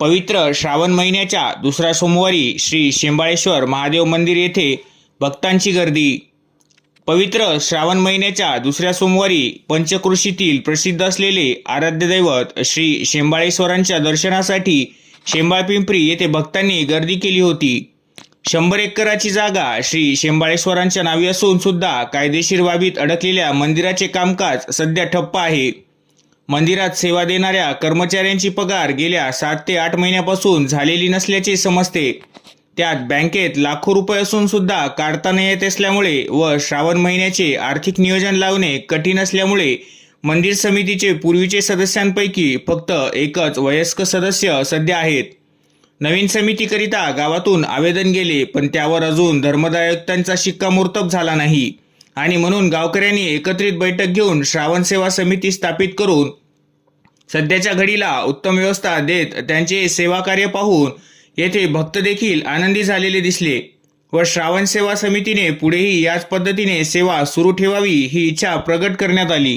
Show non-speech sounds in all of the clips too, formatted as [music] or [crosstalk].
पवित्र श्रावण महिन्याच्या दुसऱ्या सोमवारी श्री शेंबाळेश्वर महादेव मंदिर येथे भक्तांची गर्दी. पवित्र श्रावण महिन्याच्या दुसऱ्या सोमवारी पंचकृषीतील प्रसिद्ध असलेले आराध्य दैवत श्री शेंबाळेश्वरांच्या दर्शनासाठी शेंबाळपिंपरी येथे भक्तांनी गर्दी केली होती. शंभर एकराची जागा श्री शेंबाळेश्वरांच्या नावी असून सुद्धा कायदेशीर बाबीत अडकलेल्या मंदिराचे कामकाज सध्या ठप्प आहे. मंदिरात सेवा देणाऱ्या कर्मचाऱ्यांची पगार गेल्या सात ते आठ महिन्यापासून झालेली नसल्याचे समजते. त्यात बँकेत लाखो रुपये असून सुद्धा काढता न येत असल्यामुळे व श्रावण महिन्याचे आर्थिक नियोजन लावणे कठीण असल्यामुळे मंदिर समितीचे पूर्वीचे सदस्यांपैकी फक्त एकच वयस्क सदस्य सध्या आहेत. नवीन समितीकरिता गावातून आवेदन गेले पण त्यावर अजून धर्मदायुक्तांचा शिक्कामोर्तब झाला नाही. आणि म्हणून गावकऱ्यांनी एकत्रित बैठक घेऊन श्रावण सेवा समिती स्थापित करून सध्याच्या घडीला उत्तम व्यवस्था देत त्यांचे सेवा कार्य पाहून येथे भक्त देखील आनंदी झालेले दिसले व श्रावण सेवा समितीने पुढेही याच पद्धतीने सेवा सुरू ठेवावी ही इच्छा प्रकट करण्यात आली.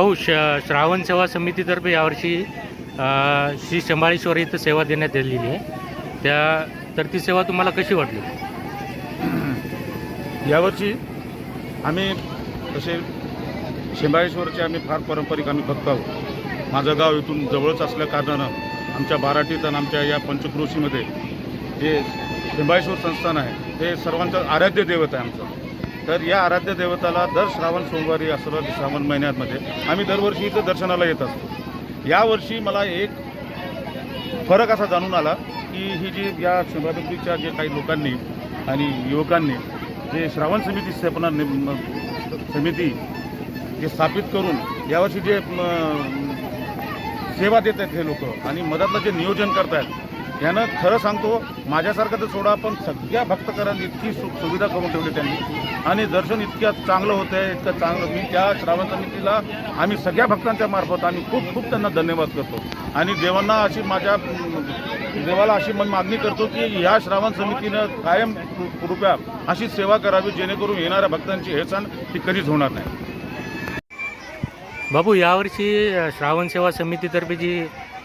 भाऊ श श्रावण सेवा समितीतर्फे यावर्षी श्री शंभाळेश्वर इथं सेवा देण्यात आलेली आहे. त्या तर ती सेवा तुम्हाला कशी वाटली? [clears throat] यावर्षी आम्ही तसे शेंबाळेश्वरचे आम्ही फार पारंपरिक आम्ही भक्त आहोत. माझं गाव इथून जवळच असल्या कारणानं आमच्या बाराटीत आणि आमच्या या पंचक्रोशीमध्ये जे शेंबाळेश्वर संस्थान आहे ते सर्वांचं आराध्य दैवत आहे आमचं. तर या आराध्य देवताला दर श्रावण सोमवारी असं श्रावण महिन्यामध्ये आम्ही दरवर्षी इथं दर्शनाला येत असतो. यावर्षी मला एक फरक असा जाणून आला की ही जी या शिवरात्रीच्या जे काही लोकांनी आणि युवकांनी जे श्रावण समिती स्थापना समिती जे स्थापित करून यावर्षी जे सेवा देत आहेत हे लोक आणि मधातलं जे नियोजन करतायत यानं खरं सांगतो माझ्यासारखं तर सोडा पण सगळ्या भक्तकरांनी इतकी सु सुविधा करून ठेवली त्यांनी. आणि दर्शन इतक्या चांगलं होतं आहे इतकं चांगलं. मी त्या श्रावण समितीला आम्ही सगळ्या भक्तांच्या मार्फत आम्ही खूप खूप त्यांना धन्यवाद करतो. आणि देवांना अशी माझ्या देवाला अशी मन मागणी करतो की ह्या श्रावण समितीनं कायम कृपया अशी सेवा करावी जेणेकरून येणाऱ्या भक्तांची हेचान ती कधीच होणार नाही. बाबू यावर्षी श्रावण सेवा समितीतर्फे जी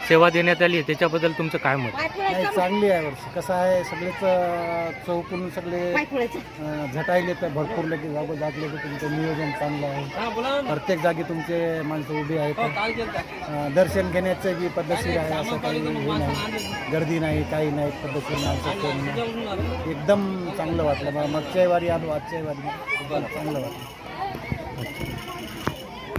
सेवा देण्यात आली आहे त्याच्याबद्दल तुमचं काय मत? नाही चांगली आहे वर्षी कसं आहे सगळेच अं, चौकून सगळे अं, झटायले तर भरपूर लगे जागो जागले तर तुमचं नियोजन चांगलं आहे. प्रत्येक जागी तुमचे माणसं उभी आहेत. अं, दर्शन घेण्याचं बी पद्धतशीर आहे असं काही हे नाही. गर्दी नाही काही नाही पद्धतशीर माणसं कोण नाही. एकदम चांगलं वाटलं. मला मागच्या वारी आलो आजच्या वारी. चांगलं वाटलं.